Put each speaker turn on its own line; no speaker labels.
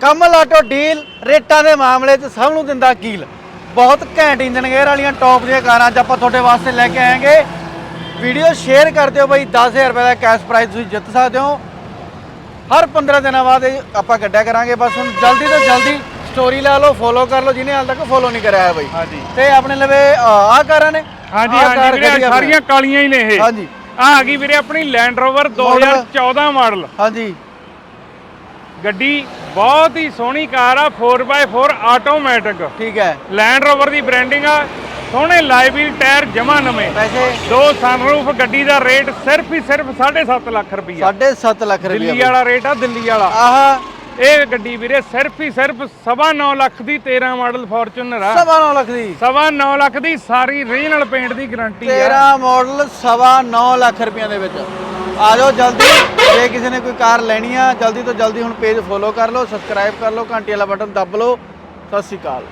ਕਮਲ auto deal ਰੇਟਾਂ ਦੇ ਮਾਮਲੇ 'ਚ ਸਭ ਨੂੰ ਦਿੰਦਾ ਕੀਲ ਬਹੁਤ ਘੈਂਟ ਇੰਜਨ ਗੇਅਰ ਵਾਲੀਆਂ ਟੌਪ ਦੀਆਂ ਕਾਰਾਂ ਅੱਜ ਆਪਾਂ ਤੁਹਾਡੇ ਵਾਸਤੇ ਲੈ ਕੇ ਆਏਗੇ। ਵੀਡੀਓ ਸ਼ੇਅਰ ਕਰ ਦਿਓ ਬਈ 10000 ਰੁਪਏ ਦਾ ਕੈਸ਼ ਪ੍ਰਾਈਜ਼ ਤੁਸੀਂ ਜਿੱਤ ਸਕਦੇ ਹੋ। ਹਰ 15 ਦਿਨਾਂ ਬਾਅਦ ਆਪਾਂ ਕੱਢਿਆ ਕਰਾਂਗੇ। ਬਸ ਹੁਣ ਜਲਦੀ ਤੋਂ ਜਲਦੀ ਸਟੋਰੀ ਲਾ ਲਓ ਫੋਲੋ ਕਰ ਲਓ। ਜਿਹਨੇ ਹਾਲ ਤੱਕ ਫੋਲੋ ਨਹੀਂ ਕਰਿਆ ਹੈ ਬਈ।
ਹਾਂਜੀ।
ਤੇ ਆਪਣੇ ਲਵੇ ਆਹ ਕਾਰਾਂ ਨੇ।
ਹਾਂਜੀ
ਆਹ ਕਾਰ
ਹਾਂਜੀ ਵੀਰੇ
ਖੜੀ ਆ
ਸਾਰੀਆਂ ਕਾਲੀਆਂ ਹੀ ਨੇ ਇਹ।
ਹਾਂਜੀ।
ਆ ਆ ਗਈ ਵੀਰੇ ਆਪਣੀ ਲੈਂਡ ਰੋਵਰ 2014 ਮਾਡਲ।
ਹਾਂਜੀ।
ਗੱਡੀ ਬਹੁਤ ਹੀ ਸੋਹਣੀ ਕਾਰ ਆ 4x4 ਆਟੋਮੈਟਿਕ
ਠੀਕ ਹੈ।
ਲੈਂਡ ਰੋਵਰ ਦੀ ਬ੍ਰਾਂਡਿੰਗ ਆ ਸੋਹਣੇ ਲਾਈਵੀ ਟਾਇਰ ਜਮਾ ਨਵੇਂ।
ਪੈਸੇ।
ਦੋ ਸਨਰੂਫ ਗੱਡੀ ਦਾ ਰੇਟ ਸਿਰਫ ਹੀ ਸਿਰਫ 7.5 ਲੱਖ ਰੁਪਈਆ।
7.5 ਲੱਖ ਰੁਪਏ
ਦਿੱਲੀ ਵਾਲਾ ਰੇਟ ਆ ਦਿੱਲੀ ਵਾਲਾ।
ਆਹ।
ਇਹ ਗੱਡੀ ਵੀਰੇ ਸਿਰਫ ਹੀ ਸਿਰਫ ਸਵਾ ਨੌ ਲੱਖ ਦੀ 13 ਮਾਡਲ ਫੋਰਚੂਨਰ ਆ।
ਸਵਾ ਨੌ ਲੱਖ ਦੀ।
ਸਵਾ ਨੌ ਲੱਖ ਦੀ ਸਾਰੀ ਰੀਜਨਲ ਪੇਂਟ ਦੀ ਗਾਰੰਟੀ ਆ।
13 ਮਾਡਲ ਸਵਾ 9 ਲੱਖ ਰੁਪਈਆਂ ਦੇ ਵਿੱਚ। ਆ ਜਾਓ ਜਲਦੀ। ਜੇ ਕਿਸੇ ਨੇ ਕੋਈ ਕਾਰ ਲੈਣੀ ਆ, ਜਲਦੀ ਤੋਂ ਜਲਦੀ ਹੁਣ ਪੇਜ ਫੋਲੋ ਕਰ ਲਓ ਸਬਸਕ੍ਰਾਈਬ ਕਰ ਲਓ, ਘੰਟੀ ਵਾਲਾ ਬਟਨ ਦੱਬ ਲਓ। ਸਤਿ ਸ਼੍ਰੀ ਅਕਾਲ।